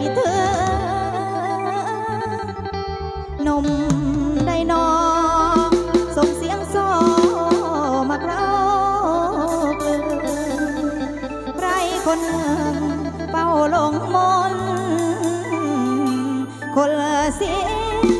คิดถึงนมได้นอส่งเสียงโซมาเราเกลือไรคนหนึ่งเป้าลงมนคนละเสียง